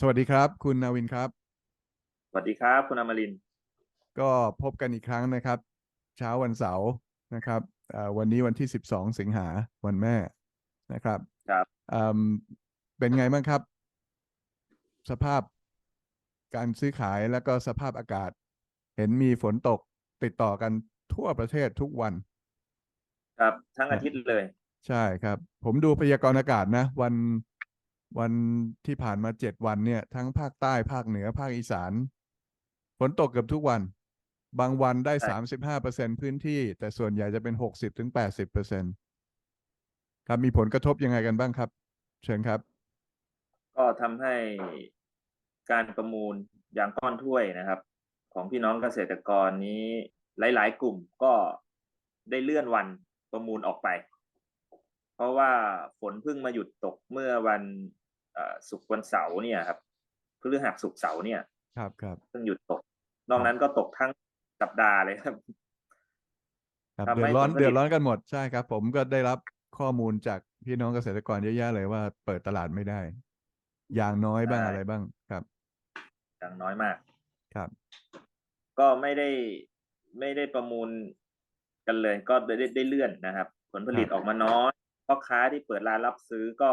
สวัสดีครับ คุณนาวินครับ สวัสดีครับคุณอมรินทร์ก็พบกันอีกครั้งนะครับ เช้าวันเสาร์นะครับเอ่อวันนี้วันที่ 12 สิงหาวันแม่นะครับครับ อืมเป็นไงบ้างครับ สภาพการซื้อขายแล้วก็สภาพอากาศ เห็นมีฝนตกติดต่อกันทั่วประเทศทุกวัน ครับทั้งอาทิตย์เลย ใช่ครับ ผมดูพยากรณ์อากาศนะ วัน วันที่ผ่านมาเจ็ดวันเนี่ย ทั้งภาคใต้ภาคเหนือภาคอีสานฝนตกเกือบทุกวัน บางวันได้ใช่สามสิบห้าเปอร์เซ็นพื้นที่ แต่ส่วนใหญ่จะเป็นหกสิบถึงแปดสิบเปอร์เซ็นครับมีผลกระทบยังไงกันบ้างครับ เชิญครับ ก็ทำให้การประมูลยางก้อนถ้วยนะครับ ของพี่น้องเกษตรกรนี้หลาย ๆ กลุ่มก็ได้เลื่อนวันประมูลออกไป เพราะว่าฝนเพิ่งมาหยุดตกเมื่อวันเอ่อ ศุกร์วันเสาร์เนี่ยครับพฤหัสศุกร์เสาร์เนี่ย ครับครับเพิ่งหยุดตก นอกนั้นก็ตกทั้งสัปดาห์เลยครับครับทำเดืให้อดร้อนผลผลิตเดือดร้อนกันหมดใช่ครับ ผมก็ได้รับข้อมูลจากพี่น้องเกษตรกรเยอะแยะเลยว่าเปิดตลาดไม่ได้ อย่างน้อยบ้างอะไรบ้างครับ อย่างน้อยมากครับ ก็ไม่ได้ไม่ได้ประมูลกันเลย ก็ได้ได้ได้เลื่อนนะครับ ผลผลิตครับออกมาน้อยพ่อค้าที่เปิดร้านรับซื้อก็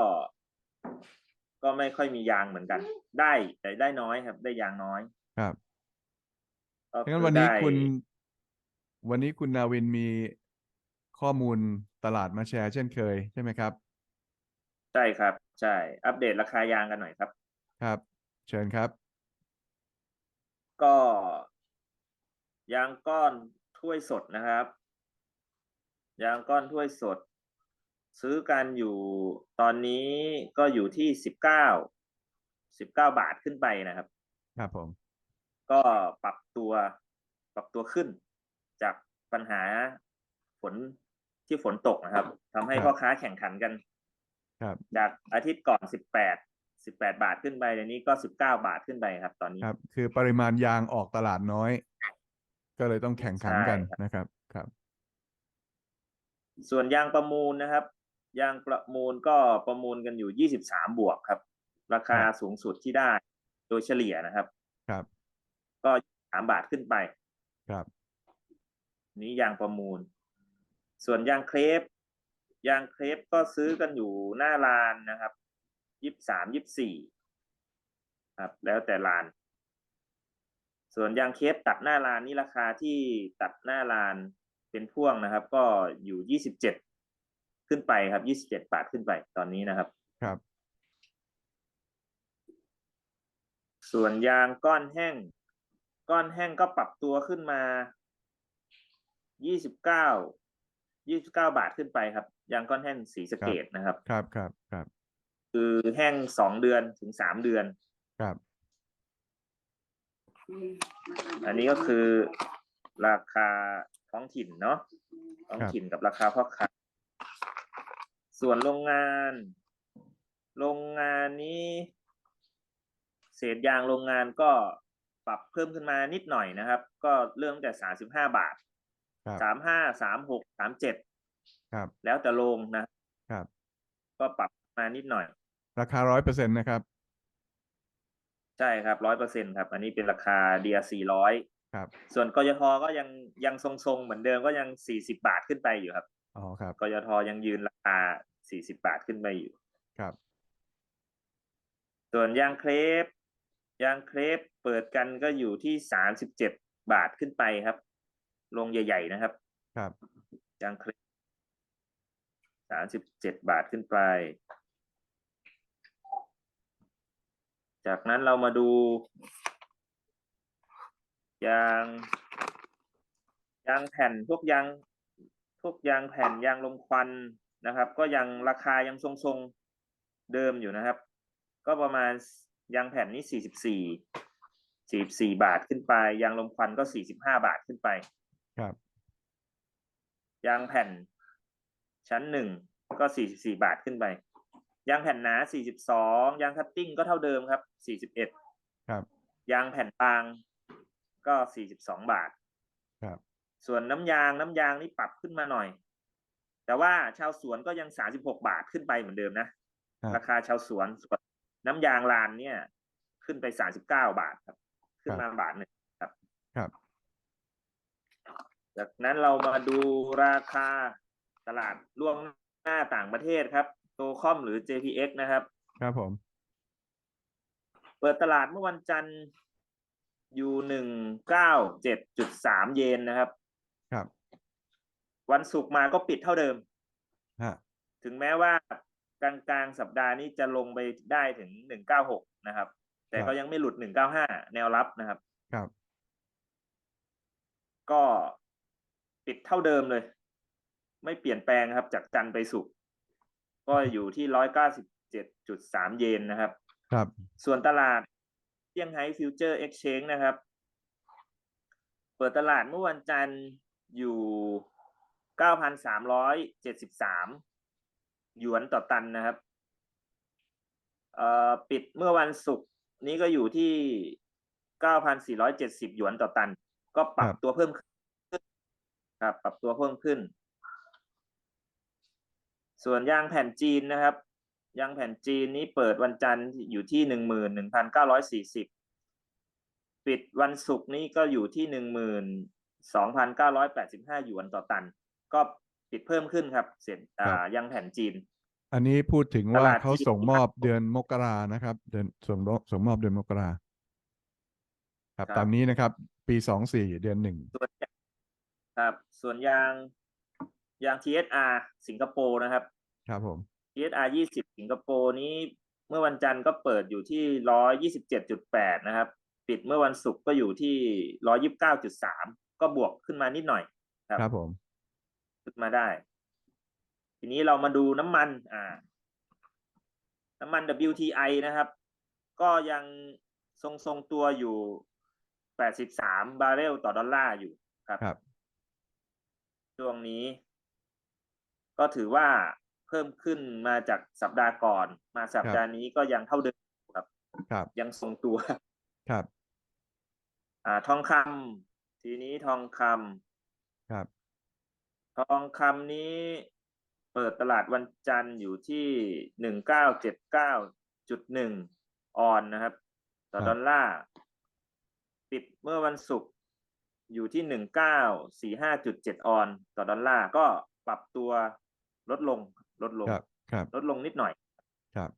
ก็ไม่ค่อยมียางเหมือนกัน ได้แต่ได้น้อยครับ ได้ยางน้อยครับก็งั้นคือวันนี้ได้คุณ วันนี้คุณนาวินมีข้อมูลตลาดมาแชร์เช่นเคยใช่ไหมครับ ใช่ครับ ใช่ อัปเดตราคายางกันหน่อยครับ ครับ เชิญครับ ก็ยางก้อนถ้วยสดนะครับ ยางก้อนถ้วยสด ซื้อกันอยู่ตอนนี้ก็อยู่ที่สิบเก้าสิบเก้าบาทขึ้นไปนะครับ ครับผม ก็ปรับตัวปรับตัวขึ้น จากปัญหาฝนที่ฝนตกนะครับทำให้ครับพ่อค้าแข่งขันกัน ครับ จากอาทิตย์ก่อนสิบแปดสิบแปดบาทขึ้นไปเดี๋ยวนี้ก็สิบเก้าบาทขึ้นไปครับ ตอนนี้ครับ คือปริมาณยางออกตลาดน้อย ก็เลยต้องแข่งขันกันใช่ครับนะครับ ครับ ส่วนยางประมูลนะครับ ยางประมูลก็ประมูลกันอยู่ยี่สิบสามบวกครับ ราคาครับสูงสุดที่ได้โดยเฉลี่ยนะครับ ครับ ก็สามบาทขึ้นไป ครับ นี้ยางประมูล ส่วนยางเครปยางเครปก็ซื้อกันอยู่หน้าลานนะครับยี่สามยี่สี่ครับ แล้วแต่ลาน ส่วนยางเครปตัดหน้าลานนี่ราคาที่ตัดหน้าลานเป็นพ่วงนะครับ ก็อยู่ยี่สิบเจ็ด ขึ้นไปครับยี่สิบเจ็ดบาทขึ้นไปตอนนี้นะครับ ครับ ส่วนยางก้อนแห้ง ก้อนแห้งก็ปรับตัวขึ้นมายี่สิบเก้ายี่สิบเก้าบาทขึ้นไปครับ ยางก้อนแห้งสีสะเกตนะครับ ครับครับครับคือแห้งสองเดือนถึงสามเดือน ครับ อันนี้ก็คือราคาท้องถิ่นเนาะท้องถิ่นกับราคาพ่อค้า ส่วนโรงงาน โรงงานนี้ เศษยางโรงงานก็ปรับเพิ่มขึ้นมานิดหน่อยนะครับ ก็เริ่มแต่สามสิบห้าบาทครับสามห้าสามหกสามเจ็ดครับ แล้วแต่โรงนะครับ ก็ปรับมานิดหน่อย ราคาร้อยเปอร์เซ็นต์นะครับ ใช่ครับร้อยเปอร์เซ็นครับ อันนี้เป็นราคา DR สี่ร้อยครับ ส่วนกยทก็ยังยังทรงๆ เหมือนเดิมก็ยังสี่สิบาทขึ้นไปอยู่ครับอ๋อครับกยทยังยืน ราคาสี่สิบาทขึ้นไปอยู่ ครับ ส่วนยางเครปยางเครปเปิดกันก็อยู่ที่สามสิบเจ็ดบาทขึ้นไปครับโรงใหญ่ ๆ นะครับ ครับ ยางเครปสามสิบเจ็ดบาทขึ้นไป จากนั้นเรามาดู ยางยางแผ่นพวกยางพวกยางแผ่นยางลมควัน นะครับ ก็ยังราคายังทรงๆเดิมอยู่นะครับ ก็ประมาณยางแผ่นนี้สี่สิบสี่สี่สี่บาทขึ้นไปยางลมควันก็สี่สิบห้าบาทขึ้นไป ครับยางแผ่นชั้นหนึ่งก็สี่สิบสี่บาทขึ้นไปยางแผ่นหนาสี่สิบสองยางคัตติ้งก็เท่าเดิมครับสี่สิบเอ็ดครับ ยางแผ่นบางก็สี่สิบสองบาท ครับ ส่วนน้ำยางน้ำยางนี่ปรับขึ้นมาหน่อย แต่ว่าชาวสวนก็ยังสาสิบหกบาทขึ้นไปเหมือนเดิมนะครับราคาชาวสวนส่วนน้ำยางลานเนี่ย ขึ้นไปสามสิบเก้าบาทครับ ขึ้คนรับมาบาทหนึ่งครับ ครับ จากนั้นเรามาดูราคาตลาดล่วงหน้าต่างประเทศครับโตคอมหรือ JPX นะครับ ครับผม เปิดตลาดเมื่อวันจันทร์อยู่หนึ่งเก้าเจ็ดจุดสามเยนนะครับ ครับ วันศุกร์มาก็ปิดเท่าเดิม ฮะ ถึงแม้ว่ากลางกลางๆสัปดาห์นี้จะลงไปได้ถึงหนึ่งเก้าหกนะครับ แต่ก็ยังไม่หลุดหนึ่งเก้าห้าแนวรับนะครับ ครับ ก็ปิดเท่าเดิมเลย ไม่เปลี่ยนแปลงครับ จากจันทร์ไปศุกร์ก็อยู่ที่ร้อยเก้าสิบเจ็ดจุดสามเยนนะครับ ครับ ส่วนตลาดเซี่ยงไฮ้ฟิวเจอร์เอ็กชแนนนะครับ เปิดตลาดเมื่อวันจันทร์อยู่ เก้าพันสามร้อยเจ็ดสิบสามหยวนต่อตันนะครับเอ่อปิดเมื่อวันศุกร์นี้ก็อยู่ที่เก้าพันสี่ร้อยเจ็ดสิบหยวนต่อตัน ก็ปรับครับตัวเพิ่มขึ้นครับปรับตัวเพิ่มขึ้น ส่วนยางแผ่นจีนนะครับ ยางแผ่นจีนนี้เปิดวันจันทร์อยู่ที่หนึ่งหมื่นหนึ่งพันเก้าร้อยสี่สิบปิดวันศุกร์นี้ก็อยู่ที่หนึ่งหมื่นสองพันเก้าร้อยแปดสิบห้าหยวนต่อตัน ก็ปิดเพิ่มขึ้นครับ เสร็จอ่ายางแผ่นจีน อันนี้พูดถึงตว่าลาดเขาที่ ส่งมอบเดือนมกรานะครับ เดือนส่งมอบส่งมอบเดือนมกราครับครับตามนี้นะครับ ปีสองสี่เดือนหนึ่ง ส่วนครับ ส่วนยางยาง TSR สิงคโปร์นะครับ ครับผม TSR ยี่สิบสิงคโปร์นี้เมื่อวันจันทร์ก็เปิดอยู่ที่ร้อยยี่สิบเจ็ดจุดแปดนะครับ ปิดเมื่อวันศุกร์ก็อยู่ที่ร้อยิบเก้าจุดสามก็บวกขึ้นมานิดหน่อย ครับ ครับผม ขึ้นมาได้ ทีนี้เรามาดูน้ำมันอ่าน้ำมัน WTI นะครับ ก็ยังทรงทรงๆตัวอยู่แปดสิบสามบาร์เรลต่อดอลลาร์อยู่ครับครับช่วงนี้ ก็ถือว่าเพิ่มขึ้นมาจากสัปดาห์ก่อน มาสัปดาห์นี้ก็ยังเท่าเดิมครับครับยังทรงตัว ครับ อ่า ทองคำทีนี้ทองคำครับ ทองคำนี้เปิดตลาดวันจันทร์อยู่ที่หนึ่งเก้าเจ็ดเก้าจุดหนึ่งออนนะครับ ต่อครับดอลลาร์ปิดเมื่อวันศุกร์อยู่ที่หนึ่งเก้าสี่ห้าจุดเจ็ดออนต่อดอลลาร์ก็ปรับตัวลดลงลดลงครับครับลดลงนิดหน่อยครับ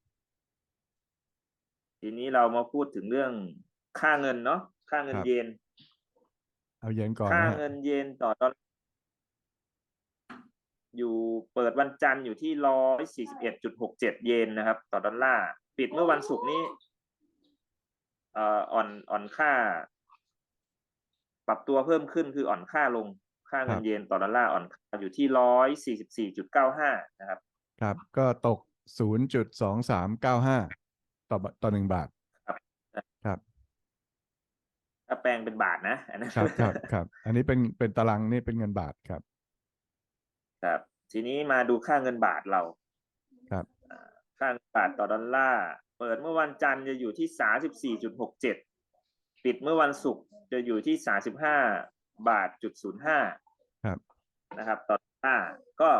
ทีนี้เรามาพูดถึงเรื่องค่าเงินเนาะค่าเงินครับเยน เอาเย็นก่อนค่านะฮะเงินเยนต่อดอลลาร์ อยู่เปิดวันจันทร์อยู่ที่ร้อยสี่สิบเอ็ดจุดหกเจ็ดเยนนะครับ ต่อดอลลาร์ปิดเมื่อวันศุกร์นี้เอ่ออ่อนอ่อนค่า ปรับตัวเพิ่มขึ้นคืออ่อนค่าลงค่าเงินเยนต่อดอลลาร์อ่อนค่าอยู่ที่ร้อยสี่สิบสี่จุดเก้าห้านะครับ ครับ ก็ตกศูนย์จุดสองสามเก้าห้าต่อต่อหนึ่งบาท ครับถ้าแปลงเป็นบาทนะอันนั้นครับครับครับ อันนี้เป็นเป็นตารางนี่เป็นเงินบาทครับ ครับ ทีนี้มาดูค่าเงินบาทเราครับอ่าค่าเงินบาทต่อดอลลาร์เปิดเมื่อวันจันทร์จะอยู่ที่สาสิบสี่จุดหกเจ็ดปิดเมื่อวันศุกร์จะอยู่ที่สาสิบห้าบาทจุดศูนย์ห้าครับนะครับ ต่อดอลลาร์ก็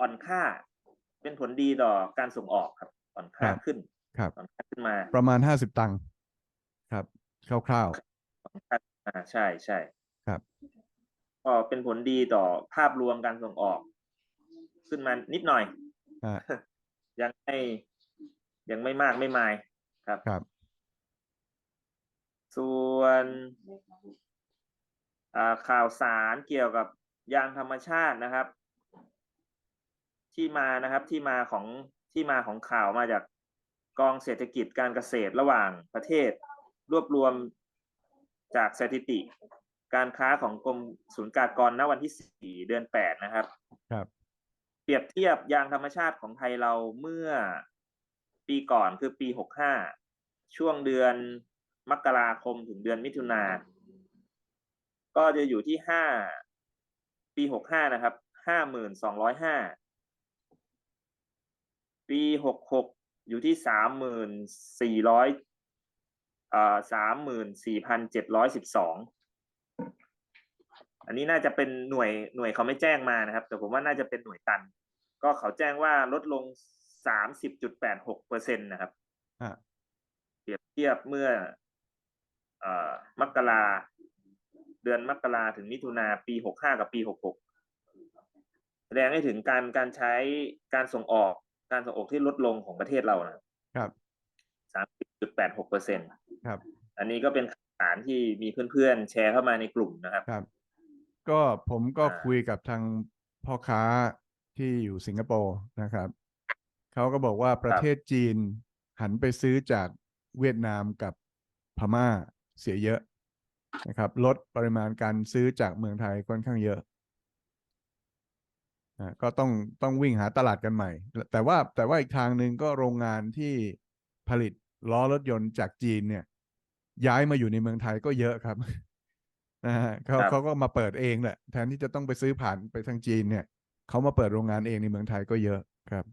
อ่อนค่าเป็นผลดีต่อการส่งออกครับ อ่อนค่าครับขึ้นครับอ่อนค่าขึ้นมา ประมาณห้าสิบตังค์ครับคร่าวอ่อนค่าอ่าใช่ใช่ครับก็เป็นผลดีต่อภาพรวมการส่งออก ขึ้นมานิดหน่อยๆอ่า ยังไม่ยังไม่มากไม่มายครับ ครับ ส่วนอ่าข่าวสารเกี่ยวกับยางธรรมชาตินะครับ ที่มานะครับที่มาของที่มาของข่าวมาจากกองเศรษฐกิจการเกษตรระหว่างประเทศ รวบรวมจากสถิติ การค้าของกรมศูนย์กากรณวันที่4เดือน8นะครับ ครับ เปรียบเทียบยางธรรมชาติของไทยเราเมื่อปีก่อนคือปี65ช่วงเดือนมกราคมถึงเดือนมิถุนาก็จะอยู่ที่5ปี65นะครับ5205ปี66อยู่ที่3400เอ่อ34,712 อันนี้น่าจะเป็นหน่วยหน่วยเขาไม่แจ้งมานะครับ แต่ผมว่าน่าจะเป็นหน่วยตัน ก็เขาแจ้งว่าลดลง30.86เปอร์เซ็นตนะครับอ่าเปรียบเทียบเมื่อเอ่อมกราเดือนมกราถึงมิถุนาปีหกห้ากับปีหกหกแสดงให้ถึงการการใช้การส่งออกการส่งออกที่ลดลงของประเทศเรานะครับสามสิบจุดแปดหกเปอร์เซ็นตครับ อันนี้ก็เป็นฐานที่มีเพื่อนๆแชร์เข้ามาในกลุ่มนะครับครับ ก็ผมก็อ่าคุยกับทางพ่อค้าที่อยู่สิงคโปร์นะครับ เขาก็บอกว่าประเทศจีนหันไปซื้อจากเวียดนามกับพม่าเสียเยอะนะครับ ลดปริมาณการซื้อจากเมืองไทยค่อนข้างเยอะอ่าก็ต้องต้องวิ่งหาตลาดกันใหม่ แต่ว่าแต่ว่าอีกทางหนึ่งก็โรงงานที่ผลิตล้อรถยนต์จากจีนเนี่ย ย้ายมาอยู่ในเมืองไทยก็เยอะครับ นะฮะเขาครับ เขาก็มาเปิดเองแหละแทนที่จะต้องไปซื้อผ่านไปทางจีนเนี่ยเขามาเปิดโรงงานเองในเมืองไทยก็เยอะครับ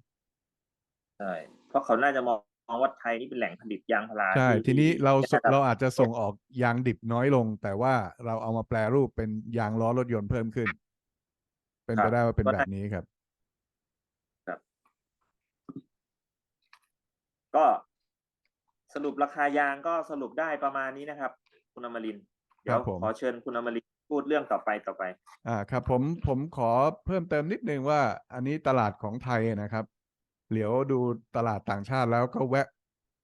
ใช่เพราะเขาน่าจะมองว่าไทยนี่เป็นแหล่งผลิตยางพาราใช่ ที่ทีนี้เราที่น่จะเราอาจจะส่งออกยางดิบน้อยลง แต่ว่าเราเอามาแปลรูปเป็นยางล้อรถยนต์เพิ่มขึ้น เป็นไปได้ว่าเป็นแบบนี้ครับ ก็สรุปราคายางก็สรุปได้ประมาณนี้นะครับ คุณอมรินทร์ เดี๋ครัยวบผมขอเชิญคุณอมรินทร์พูดเรื่องต่อไปต่อไป อ่าครับผมผมขอเพิ่มเติมนิดนึงว่า อันนี้ตลาดของไทยนะครับ เหลียวดูตลาดต่างชาติแล้วก็แวะ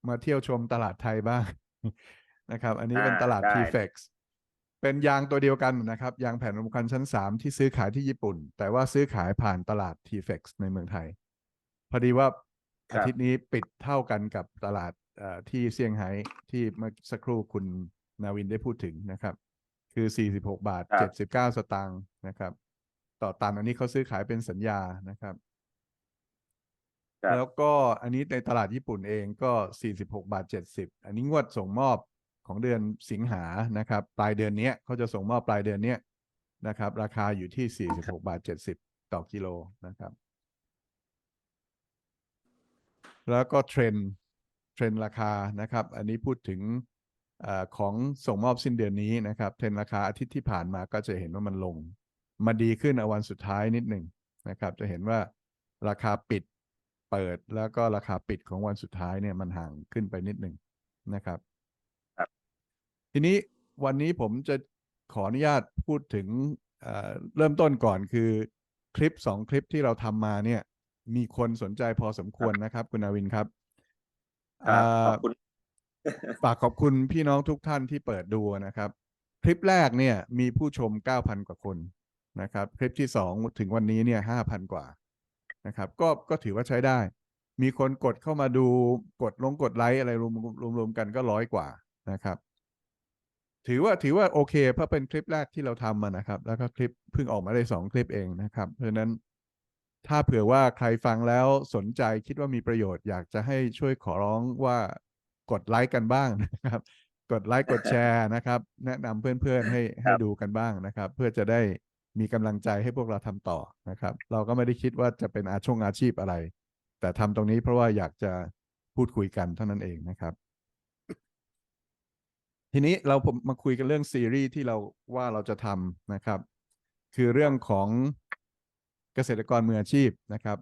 มาเที่ยวชมตลาดไทยบ้างนะครับ อันนี้เป็นอ่าตลาดได้ T-Fex เป็นยางตัวเดียวกันนะครับ ยางแผ่นรวมควันชั้น 3 ที่ซื้อขายที่ญี่ปุ่น แต่ว่าซื้อขายผ่านตลาด T-Fex ในเมืองไทย พอดีว่าครับอาทิตย์นี้ปิดเท่ากันกับตลาดเอ่อที่เซี่ยงไฮ้ที่เมื่อสักครู่คุณ นาวินได้พูดถึงนะครับ คือ 46 บาทครับ79 สตางค์นะครับ ต่อตันอันนี้เขาซื้อขายเป็นสัญญานะครับครับ แล้วก็อันนี้ในตลาดญี่ปุ่นเองก็ 46 บาท 70 อันนี้งวดส่งมอบของเดือนสิงหานะครับ ปลายเดือนเนี้ยเขาจะส่งมอบปลายเดือนเนี้ยนะครับ ราคาอยู่ที่ 46 บาท 70 ต่อกิโลนะครับ แล้วก็เทรนด์เทรนด์ราคานะครับ อันนี้พูดถึงเออ ของส่งมอบสิ้นเดือนนี้นะครับเทรนด์ราคาอาทิตย์ที่ผ่านมาก็จะเห็นว่ามันลง มาดีขึ้นเอาวันสุดท้ายนิดหนึ่งนะครับ จะเห็นว่าราคาปิดเปิดแล้วก็ราคาปิดของวันสุดท้ายเนี่ยมันห่างขึ้นไปนิดหนึ่งนะครับครับทีนี้วันนี้ผมจะขออนุญาตพูดถึงเอ่อเริ่มต้นก่อนคือคลิปสองคลิปที่เราทำมาเนี่ย มีคนสนใจพอสมควรนะครับ คุณอาวินครับครับขอบอ่าคุณ ฝากขอบคุณพี่น้องทุกท่านที่เปิดดูนะครับ คลิปแรกเนี่ยมีผู้ชม 9,000 กว่าคนนะครับ คลิปที่สองถึงวันนี้เนี่ย5,000 กว่านะครับ ก็ก็ถือว่าใช้ได้ มีคนกดเข้ามาดูกดลงกดไลค์อะไรรวมรวมรวมกันก็ร้อยกว่านะครับ ถือว่าถือว่าโอเค เพราะเป็นคลิปแรกที่เราทำมานะครับ แล้วก็คลิปเพิ่งออกมาได้สองคลิปเองนะครับเพราะฉะนั้นถ้าเผื่อว่าใครฟังแล้วสนใจคิดว่ามีประโยชน์อยากจะให้ช่วยขอร้องว่า กดไลค์กันบ้างนะครับ กดไลค์กดแชร์นะครับ แนะนำเพื่อนๆให้ให้ดูกันบ้างนะครับ เพื่อจะได้มีกำลังใจให้พวกเราทำต่อนะครับ เราก็ไม่ได้คิดว่าจะเป็นอาชงอาชีพอะไร แต่ทำตรงนี้เพราะว่าอยากจะพูดคุยกันเท่านั้นเองนะครับ ทีนี้เราผมมาคุยกันเรื่องซีรีส์ที่เราว่าเราจะทำนะครับ คือเรื่องของเกษตรกรมืออาชีพนะครับ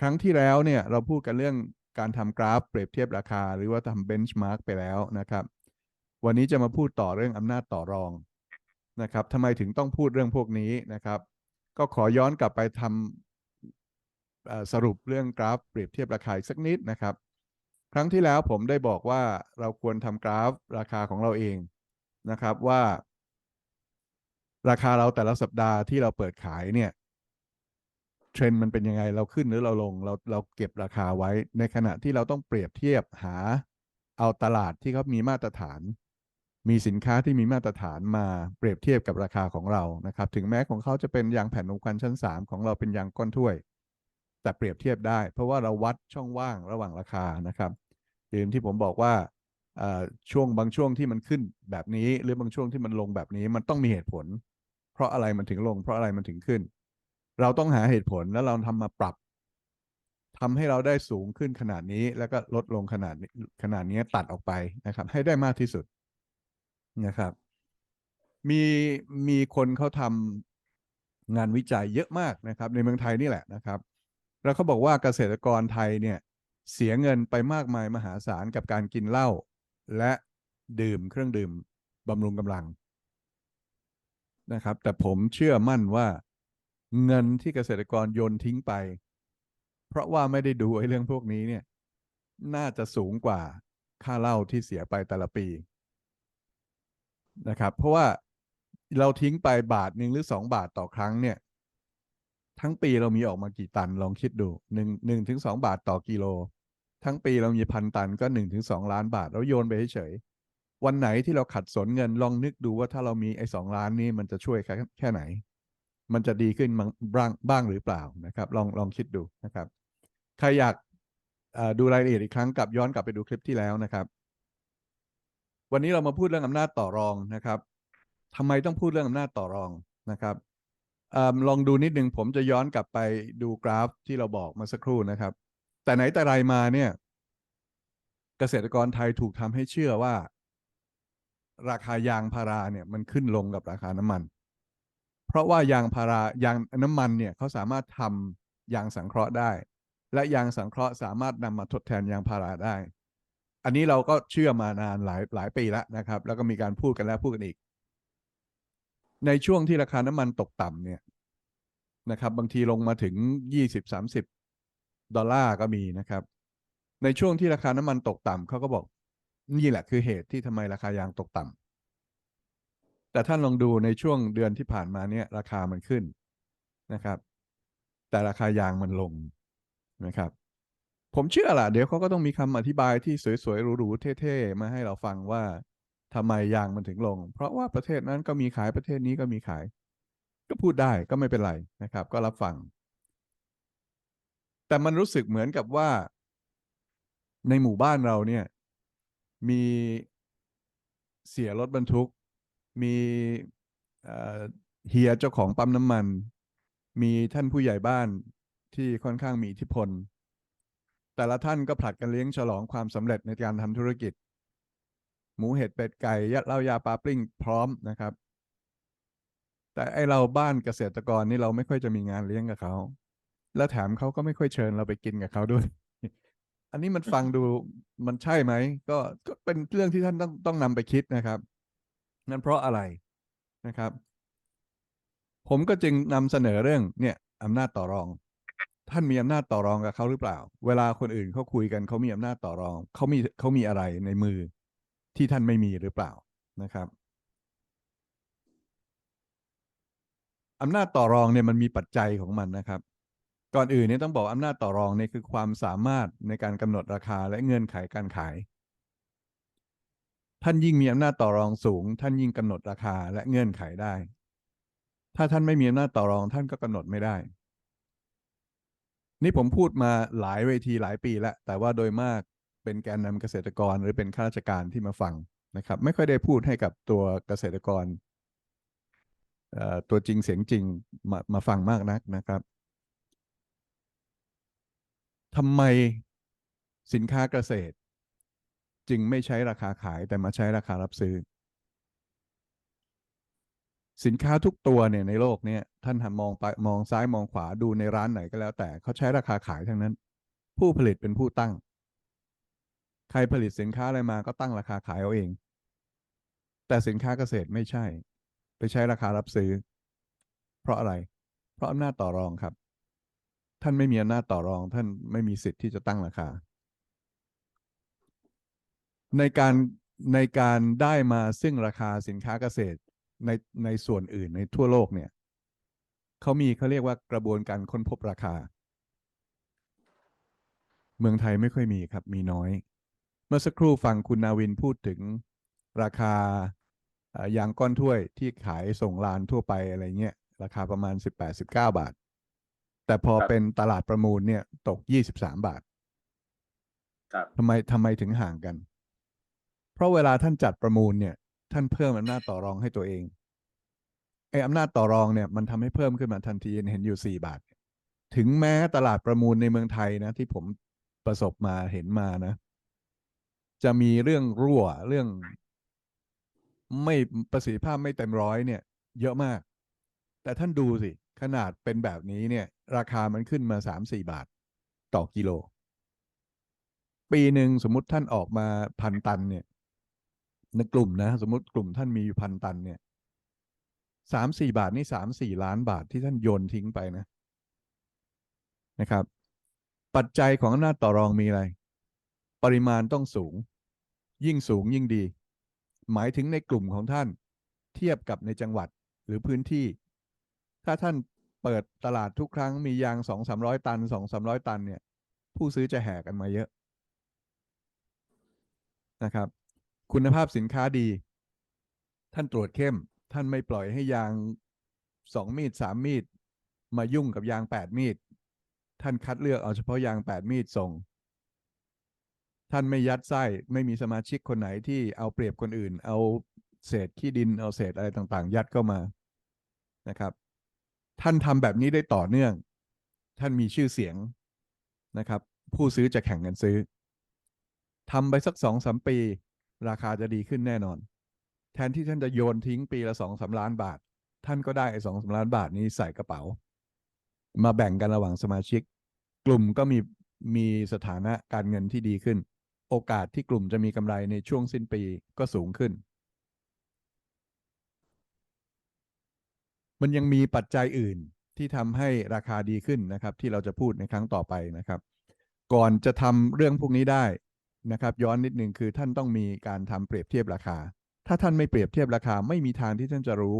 ครั้งที่แล้วเนี่ยเราพูดกันเรื่อง การทำกราฟเปรียบเทียบราคา หรือว่าทำเบนช์มาร์กไปแล้วนะครับ วันนี้จะมาพูดต่อเรื่องอำนาจต่อรองนะครับทำไมถึงต้องพูดเรื่องพวกนี้นะครับ ก็ขอย้อนกลับไปทำสรุปเรื่องกราฟเปรียบเทียบราคาอีกสักนิดนะครับ ครั้งที่แล้วผมได้บอกว่าเราควรทำกราฟราคาของเราเองนะครับว่า ราคาเราแต่ละสัปดาห์ที่เราเปิดขายเนี่ย เทรนด์มันเป็นยังไงเราขึ้นหรือเราลงเราเราเก็บราคาไว้ในขณะที่เราต้องเปรียบเทียบหาเอาตลาดที่เขามีมาตรฐาน มีสินค้าที่มีมาตรฐานมาเปรียบเทียบกับราคาของเรานะครับ ถึงแม้ของเขาจะเป็นยางแผ่นนมควันชั้น 3 ของเราเป็นยางก้อนถ้วย แต่เปรียบเทียบได้ เพราะว่าเราวัดช่องว่างระหว่างราคานะครับอย่างที่ผมบอกว่าช่วงบางช่วงที่มันขึ้นแบบนี้ หรือบางช่วงที่มันลงแบบนี้มันต้องมีเหตุผล เพราะอะไรมันถึงลง เพราะอะไรมันถึงขึ้น เราต้องหาเหตุผลแล้วเราทำมาปรับทำให้เราได้สูงขึ้นขนาดนี้ แล้วก็ลดลงขนาดนี้ขนาดนี้ตัดออกไปนะครับ ให้ได้มากที่สุดนะครับ มีมีคนเขาทำงานวิจัยเยอะมากนะครับ ในเมืองไทยนี่แหละนะครับ แล้วเขาบอกว่าเกษตรกรไทยเนี่ยเสียเงินไปมากมายมหาศาลกับการกินเหล้าและดื่มเครื่องดื่มบำรุงกำลังนะครับ แต่ผมเชื่อมั่นว่า เงินที่เกษตรกรโยนทิ้งไป เพราะว่าไม่ได้ดูไอ้เรื่องพวกนี้เนี่ย น่าจะสูงกว่าค่าเหล้าที่เสียไปแต่ละปีนะครับ เพราะว่าเราทิ้งไปบาทหนึ่งหรือสองบาทต่อครั้งเนี่ย ทั้งปีเรามีออกมากี่ตันลองคิดดูหนึ่งหนึ่งถึงสองบาทต่อกิโล ทั้งปีเรามีพันตันก็หนึ่งถึงสองล้านบาทเราโยนไปเฉยวันไหนที่เราขัดสนเงินลองนึกดูว่าถ้าเรามีไอ้สองล้านนี้มันจะช่วยแค่แค่ไหน มันจะดีขึ้นบ้างบ้างหรือเปล่านะครับ ลองลองคิดดูนะครับ ใครอยากดูรายละเอียดอีกครั้งกลับย้อนกลับไปดูคลิปที่แล้วนะครับ วันนี้เรามาพูดเรื่องอำนาจต่อรองนะครับทำไมต้องพูดเรื่องอำนาจต่อรองนะครับอลองดูนิดนึงผมจะย้อนกลับไปดูกราฟที่เราบอกมาสักครู่นะครับ แต่ไหนแต่ไรมาเนี่ยเกษตรกรไทยถูกทำให้เชื่อว่า ราคายางพาราเนี่ยมันขึ้นลงกับราคาน้ำมัน เพราะว่ายางพารายางน้ำมันเนี่ยเขาสามารถทำยางสังเคราะห์ได้ และยางสังเคราะห์สามารถนำมาทดแทนยางพาราได้ อันนี้เราก็เชื่อมานานหลายหลายปีแล้วนะครับ แล้วก็มีการพูดกันแล้วพูดกันอีก ในช่วงที่ราคาน้ำมันตกต่ำเนี่ยนะครับ บางทีลงมาถึงยี่สิบสามสิบดอลลาร์ก็มีนะครับ ในช่วงที่ราคาน้ำมันตกต่ำเขาก็บอก นี่แหละคือเหตุที่ทำไมราคายางตกต่ำ แต่ท่านลองดูในช่วงเดือนที่ผ่านมาเนี่ยราคามันขึ้นนะครับ แต่ราคายางมันลงนะครับ ผมเชื่อล่ะเดี๋ยวเขาก็ต้องมีคำอธิบายที่สวยๆหรูๆเท่ๆมาให้เราฟังว่าทำไมยางมันถึงลง เพราะว่าประเทศนั้นก็มีขายประเทศนี้ก็มีขาย ก็พูดได้ก็ไม่เป็นไรนะครับ ก็รับฟัง แต่มันรู้สึกเหมือนกับว่า ในหมู่บ้านเราเนี่ย มีเสียรถบรรทุก มีเฮียเจ้าของปั๊มน้ำมัน มีท่านผู้ใหญ่บ้านที่ค่อนข้างมีอิทธิพล แต่ละท่านก็ผลัดกันเลี้ยงฉลองความสำเร็จในการทำธุรกิจ หมูเห็ดเป็ดไก่ยะเหล้ายาปลาปลิ้งพร้อมนะครับ แต่ไอเราบ้านเกษตรกรนี่เราไม่ค่อยจะมีงานเลี้ยงกับเขา แล้วแถมเขาก็ไม่ค่อยเชิญเราไปกินกับเขาด้วย อันนี้มันฟังดูมันใช่ไหมก็ก็เป็นเรื่องที่ท่านต้องต้องนำไปคิดนะครับ นั่นเพราะอะไรนะครับ ผมก็จึงนำเสนอเรื่องเนี่ยอำนาจต่อรอง ท่านมีอำนาจต่อรองกับเขาหรือเปล่า เวลาคนอื่นเขาคุยกันเขามีอำนาจต่อรองเขามีเขามีอะไรในมือที่ท่านไม่มีหรือเปล่านะครับอำนาจต่อรองเนี่ยมันมีปัจจัยของมันนะครับ ก่อนอื่นเนี่ยต้องบอกอำนาจต่อรองเนี่ยคือความสามารถในการกำหนดราคาและเงื่อนไขการขาย ท่านยิ่งมีอำนาจต่อรองสูง ท่านยิ่งกำหนดราคาและเงื่อนไขได้ ถ้าท่านไม่มีอำนาจต่อรองท่านก็กำหนดไม่ได้ นี่ผมพูดมาหลายเวทีหลายปีแล้ว แต่ว่าโดยมากเป็นแกนนำเกษตรกรหรือเป็นข้าราชการที่มาฟังนะครับ ไม่ค่อยได้พูดให้กับตัวเกษตรกรตัวจริงเสียงจริงมามาฟังมากนักนะครับทำไมสินค้าเกษตร จึงไม่ใช้ราคาขายแต่มาใช้ราคารับซื้อ สินค้าทุกตัวเนี่ยในโลกเนี่ยท่านหันมองไปมองซ้ายมองขวาดูในร้านไหนก็แล้ว แต่เขาใช้ราคาขายทั้งนั้น ผู้ผลิตเป็นผู้ตั้ง ใครผลิตสินค้าอะไรมาก็ตั้งราคาขายเอาเอง แต่สินค้าเกษตรไม่ใช่ ไปใช้ราคารับซื้อ เพราะอะไร เพราะอำนาจต่อรองครับ ท่านไม่มีอำนาจต่อรอง ท่านไม่มีสิทธิ์ที่จะตั้งราคา ในการในการได้มาซึ่งราคาสินค้าเกษตรในในส่วนอื่นในทั่วโลกเนี่ยเขามีเขาเรียกว่ากระบวนการค้นพบราคา เมืองไทยไม่ค่อยมีครับมีน้อย เมื่อสักครู่ฟังคุณนาวินพูดถึงราคาเอ่อยางก้อนถ้วยที่ขายส่งลานทั่วไปอะไรเงี้ยราคาประมาณ 18-19 บาท แต่พอครับเป็นตลาดประมูลเนี่ยตก 23 บาทครับทำไมทำไมถึงห่างกัน เพราะเวลาท่านจัดประมูลเนี่ย ท่านเพิ่มอำนาจต่อรองให้ตัวเองไอ้อำนาจต่อรองเนี่ยมันทำให้เพิ่มขึ้นมาทันทีเห็นอยู่สี่บาท ถึงแม้ตลาดประมูลในเมืองไทยนะ ที่ผมประสบมาเห็นมานะ จะมีเรื่องรั่วเรื่อง ไม่ประสิทธิภาพไม่เต็มร้อยเนี่ย เยอะมาก แต่ท่านดูสิ ขนาดเป็นแบบนี้เนี่ย ราคามันขึ้นมาสามสี่บาท ต่อกิโล ปีหนึ่งสมมติท่านออกมาพันตันเนี่ย ในกลุ่มนะสมมติกลุ่มท่านมีอยู่พันตันเนี่ยสามสี่บาทนี่สามสี่ล้านบาทที่ท่านโยนทิ้งไปนะนะครับ ปัจจัยของอำนาจต่อรองมีอะไร ปริมาณต้องสูง ยิ่งสูงยิ่งดี หมายถึงในกลุ่มของท่านเทียบกับในจังหวัดหรือพื้นที่ ถ้าท่านเปิดตลาดทุกครั้งมียางสองสามร้อยตันสองสามร้อยตันเนี่ย ผู้ซื้อจะแห่กันมาเยอะนะครับ คุณภาพสินค้าดี ท่านตรวจเข้ม ท่านไม่ปล่อยให้ยางสองมีดสามมีด มายุ่งกับยางแปดมีด ท่านคัดเลือกเอาเฉพาะยางแปดมีดส่ง ท่านไม่ยัดไส้ไม่มีสมาชิกคนไหนที่เอาเปรียบคนอื่น เอาเศษขี้ดินเอาเศษอะไรต่างๆ ยัดเข้ามานะครับ ท่านทำแบบนี้ได้ต่อเนื่อง ท่านมีชื่อเสียงนะครับ ผู้ซื้อจะแข่งกันซื้อทำไปสักสองสามปี ราคาจะดีขึ้นแน่นอน แทนที่ท่านจะโยนทิ้งปีละสองสาล้านบาท ท่านก็ได้ไอ้สองสาล้านบาทนี้ใส่กระเป๋า มาแบ่งกันระหว่างสมาชิก กลุ่มก็มีมีสถานะการเงินที่ดีขึ้น โอกาสที่กลุ่มจะมีกำไรในช่วงสิ้นปีก็สูงขึ้น มันยังมีปัจจัยอื่นที่ทำให้ราคาดีขึ้นนะครับ ที่เราจะพูดในครั้งต่อไปนะครับ ก่อนจะทำเรื่องพวกนี้ได้ นะครับย้อนนิดนึงคือท่านต้องมีการทำเปรียบเทียบราคา ถ้าท่านไม่เปรียบเทียบราคาไม่มีทางที่ท่านจะรู้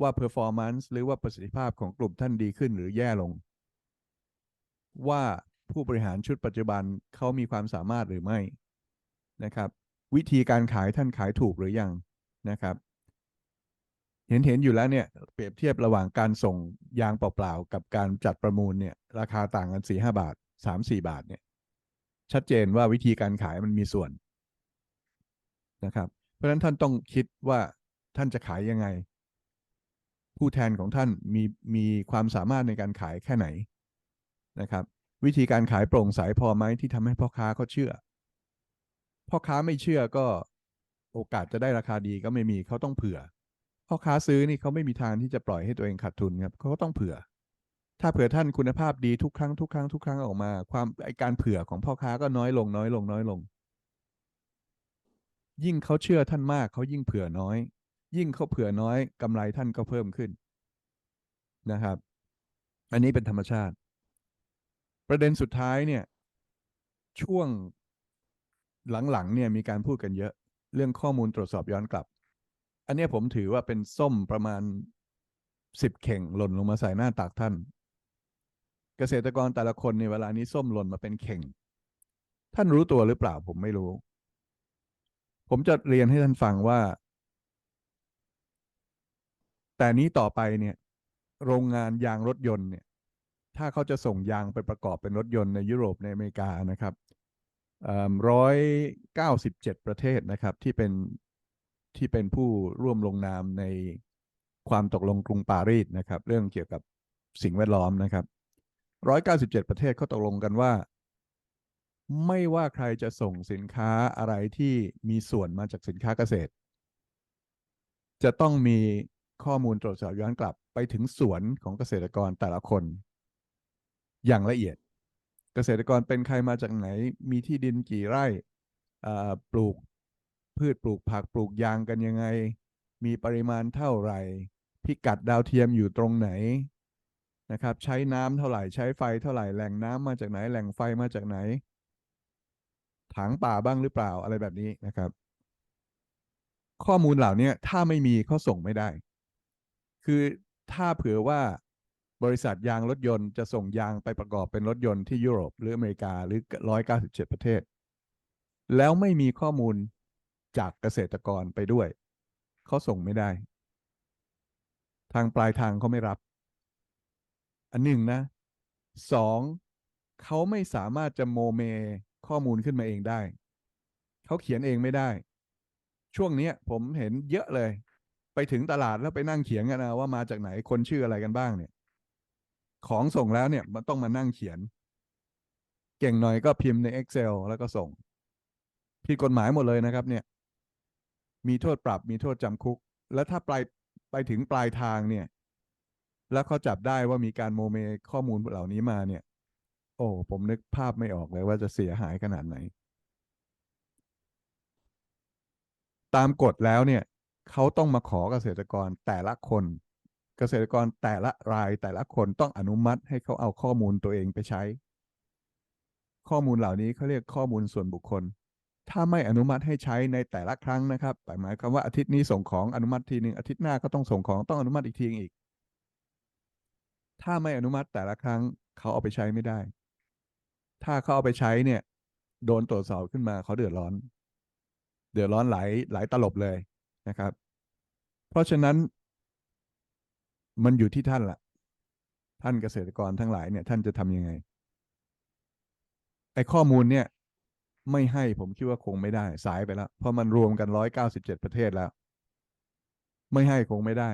ว่า performance หรือว่าประสิทธิภาพของกลุ่มท่านดีขึ้นหรือแย่ลง ว่าผู้บริหารชุดปัจจุบันเขามีความสามารถหรือไม่นะครับ วิธีการขายท่านขายถูกหรือยังนะครับเห็นเห็นอยู่แล้วเนี่ยเปรียบเทียบระหว่างการส่งยางเปล่าๆ กับการจัดประมูลเนี่ยราคาต่างกันสี่ห้าบาทสามสี่บาทเนี่ย ชัดเจนว่าวิธีการขายมันมีส่วนนะครับ เพราะฉะนั้นท่านต้องคิดว่าท่านจะขายยังไง ผู้แทนของท่านมีมีความสามารถในการขายแค่ไหนนะครับ วิธีการขายโปร่งใสพอไหมที่ทำให้พ่อค้าเขาเชื่อ พ่อค้าไม่เชื่อก็โอกาสจะได้ราคาดีก็ไม่มีเขาต้องเผื่อพ่อค้าซื้อนี่เขาไม่มีทางที่จะปล่อยให้ตัวเองขาดทุนครับเขาก็ต้องเผื่อ ถ้าเผื่อท่านคุณภาพดีทุกครั้งทุกครั้งทุกครั้งออกมา ความไอการเผื่อของพ่อค้าก็น้อยลงน้อยลงน้อยลง ยิ่งเขาเชื่อท่านมากเขายิ่งเผื่อน้อย ยิ่งเขาเผื่อน้อยกำไรท่านก็เพิ่มขึ้นนะครับ อันนี้เป็นธรรมชาติ ประเด็นสุดท้ายเนี่ย ช่วงหลังๆเนี่ยมีการพูดกันเยอะ เรื่องข้อมูลตรวจสอบย้อนกลับ อันนี้ผมถือว่าเป็นส้มประมาณสิบเข่งหล่นลงมาใส่หน้าตักท่าน เกษตรกรแต่ละคนในเวลานี้ส้มหล่นมาเป็นเข่ง ท่านรู้ตัวหรือเปล่าผมไม่รู้ ผมจะเรียนให้ท่านฟังว่า แต่นี้ต่อไปเนี่ย โรงงานยางรถยนต์เนี่ย ถ้าเขาจะส่งยางไปประกอบเป็นรถยนต์ในยุโรปในอเมริกานะครับร้อยเก้าสิบเจ็ดประเทศนะครับที่เป็นที่เป็นผู้ร่วมลงนามในความตกลงกรุงปารีสนะครับ เรื่องเกี่ยวกับสิ่งแวดล้อมนะครับ ร้อยเก้าสิบเจ็ดประเทศเขาตกลงกันว่า ไม่ว่าใครจะส่งสินค้าอะไรที่มีส่วนมาจากสินค้าเกษตร จะต้องมีข้อมูลตรวจสอบย้อนกลับไปถึงสวนของเกษตรกรแต่ละคน อย่างละเอียด เกษตรกรเป็นใครมาจากไหน มีที่ดินกี่ไร่ปลูกพืชปลูกผักปลูกยางกันยังไง มีปริมาณเท่าไหร่ พิกัดดาวเทียมอยู่ตรงไหน นะครับใช้น้ำเท่าไหร่ใช้ไฟเท่าไหร่แหล่งน้ำมาจากไหนแหล่งไฟมาจากไหนถังป่าบ้างหรือเปล่าอะไรแบบนี้นะครับ ข้อมูลเหล่านี้ถ้าไม่มีเขาส่งไม่ได้ คือถ้าเผื่อว่าบริษัทยางรถยนต์จะส่งยางไปประกอบเป็นรถยนต์ที่ยุโรป หรืออเมริกาหรือร้อยเก้าสิบเจ็ดประเทศ แล้วไม่มีข้อมูลจากเกษตรกรไปด้วย เขาส่งไม่ได้ ทางปลายทางเขาไม่รับ อันหนึ่งนะสองเขาไม่สามารถจะโมเมข้อมูลขึ้นมาเองได้ เขาเขียนเองไม่ได้ ช่วงนี้ผมเห็นเยอะเลย ไปถึงตลาดแล้วไปนั่งเขียนกันนะว่ามาจากไหนคนชื่ออะไรกันบ้างเนี่ย ของส่งแล้วเนี่ยมันต้องมานั่งเขียน เก่งหน่อยก็พิมพ์ใน Excel แล้วก็ส่ง ผิดกฎหมายหมดเลยนะครับ เนี่ย มีโทษปรับมีโทษจำคุก แล้วถ้าปลายไปถึงปลายทางเนี่ย แล้วเขาจับได้ว่ามีการโมเมข้อมูลเหล่านี้มาเนี่ย โอ้ผมนึกภาพไม่ออกเลยว่าจะเสียหายขนาดไหน ตามกฎแล้วเนี่ยเขาต้องมาขอเกษตรกรแต่ละคน เกษตรกรแต่ละรายแต่ละคนต้องอนุมัติให้เขาเอาข้อมูลตัวเองไปใช้ ข้อมูลเหล่านี้เขาเรียกข้อมูลส่วนบุคคล ถ้าไม่อนุมัติให้ใช้ในแต่ละครั้งนะครับหมายความว่าอาทิตย์นี้ส่งของอนุมัติทีหนึ่งอาทิตย์หน้าก็ต้องส่งของต้องอนุมัติอีกทีอีก ถ้าไม่อนุมัติแต่ละครั้งเขาเอาไปใช้ไม่ได้ ถ้าเขาเอาไปใช้เนี่ย โดนตรวจสอบขึ้นมาเขาเดือดร้อน เดือดร้อนหลายหลายตลบเลยนะครับ เพราะฉะนั้น มันอยู่ที่ท่านละท่านเกษตรกรทั้งหลายเนี่ย ท่านจะทำยังไงไอ้ข้อมูลเนี่ย ไม่ให้ผมคิดว่าคงไม่ได้ สายไปแล้ว เพราะมันรวมกันร้อยเก้าสิบเจ็ดประเทศแล้ว ไม่ให้คงไม่ได้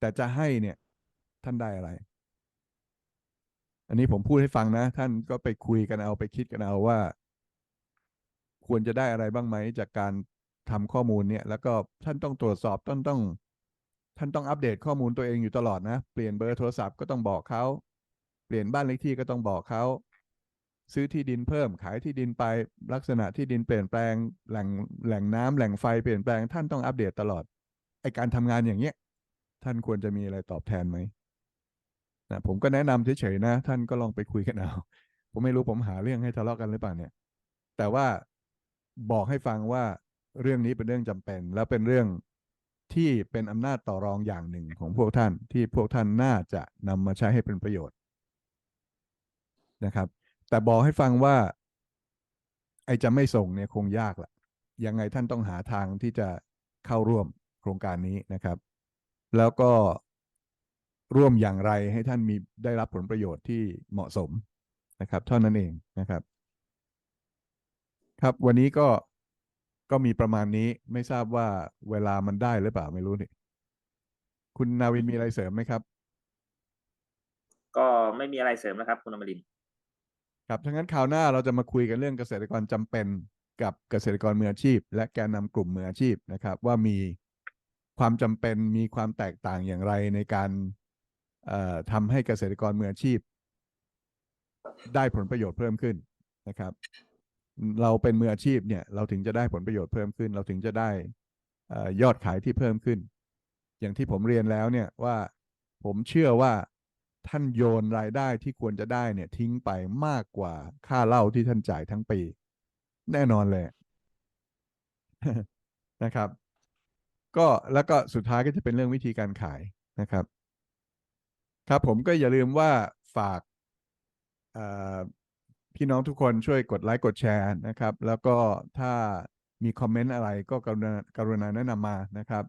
แต่จะให้เนี่ย ท่านได้อะไร อันนี้ผมพูดให้ฟังนะ ท่านก็ไปคุยกันเอาไปคิดกันเอาว่า ควรจะได้อะไรบ้างไหม จากการทำข้อมูลเนี่ย แล้วก็ท่านต้องตรวจสอบต้นต้อง ท่านต้องอัปเดตข้อมูลตัวเองอยู่ตลอดนะ เปลี่ยนเบอร์โทรศัพท์ก็ต้องบอกเขา เปลี่ยนบ้านเลขที่ก็ต้องบอกเขาซื้อที่ดินเพิ่มขายที่ดินไปลักษณะที่ดินเปลี่ยนแปลงแหล่งแหล่งน้ำแหล่งไฟเปลี่ยนแปลงท่านต้องอัปเดตตลอดไอการทำงานอย่างเงี้ย ท่านควรจะมีอะไรตอบแทนไหม นะผมก็แนะนำเฉยๆนะ ท่านก็ลองไปคุยกันเอาผมไม่รู้ผมหาเรื่องให้ทะเลาะกันหรือเปล่าเนี่ย แต่ว่าบอกให้ฟังว่าเรื่องนี้เป็นเรื่องจำเป็น แล้วเป็นเรื่องที่เป็นอำนาจต่อรองอย่างหนึ่งของพวกท่าน ที่พวกท่านน่าจะนำมาใช้ให้เป็นประโยชน์นะครับ แต่บอกให้ฟังว่า ไอจะไม่ส่งเนี่ยคงยากละยังไงท่านต้องหาทางที่จะเข้าร่วมโครงการนี้นะครับ แล้วก็ ร่วมอย่างไรให้ท่านมีได้รับผลประโยชน์ที่เหมาะสมนะครับเท่านั้นเองนะครับ ครับวันนี้ก็ก็มีประมาณนี้ไม่ทราบว่าเวลามันได้หรือเปล่าไม่รู้นี่คุณนาวินมีอะไรเสริมไหมครับ ก็ไม่มีอะไรเสริมนะครับ คุณอมรินทร์ครับทั้างนั้นคราวหน้าเราจะมาคุยกันเรื่องเกษตรกรจำเป็นกับเกษตรกรมืออาชีพ และแกนนำกลุ่มมืออาชีพนะครับ ว่ามีความจำเป็นมีความแตกต่างอย่างไรในการเอ่อ ทำให้เกษตรกรมืออาชีพ ได้ผลประโยชน์เพิ่มขึ้นนะครับ เราเป็นมืออาชีพเนี่ย เราถึงจะได้ผลประโยชน์เพิ่มขึ้น เราถึงจะได้อยอดขายที่เพิ่มขึ้น อย่างที่ผมเรียนแล้วเนี่ยว่าผมเชื่อว่าท่านโยนรายได้ที่ควรจะได้เนี่ย ทิ้งไปมากกว่าค่าเหล้าที่ท่านจ่ายทั้งปี แน่นอนเลยนะครับ ก็แล้วก็สุดท้ายก็จะเป็นเรื่องวิธีการขายนะครับ ครับผมก็อย่าลืมว่าฝากพี่น้องทุกคนช่วยกดไลค์กดแชร์นะครับ แล้วก็ถ้ามีคอมเมนต์อะไรก็กรุณากรุณาแนะนำมานะครับ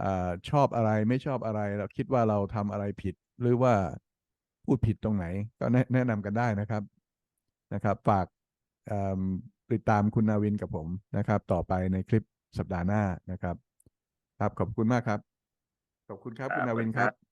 อชอบอะไรไม่ชอบอะไร เราคิดว่าเราทำอะไรผิด หรือว่าพูดผิดตรงไหน ก็แนะนำกันได้นะครับนะครับ ฝากติดตามคุณนาวินกับผมนะครับ ต่อไปในคลิปสัปดาห์หน้านะครับ ครับขอบคุณมากครับ ขอบคุณครับคุณนาวินครับ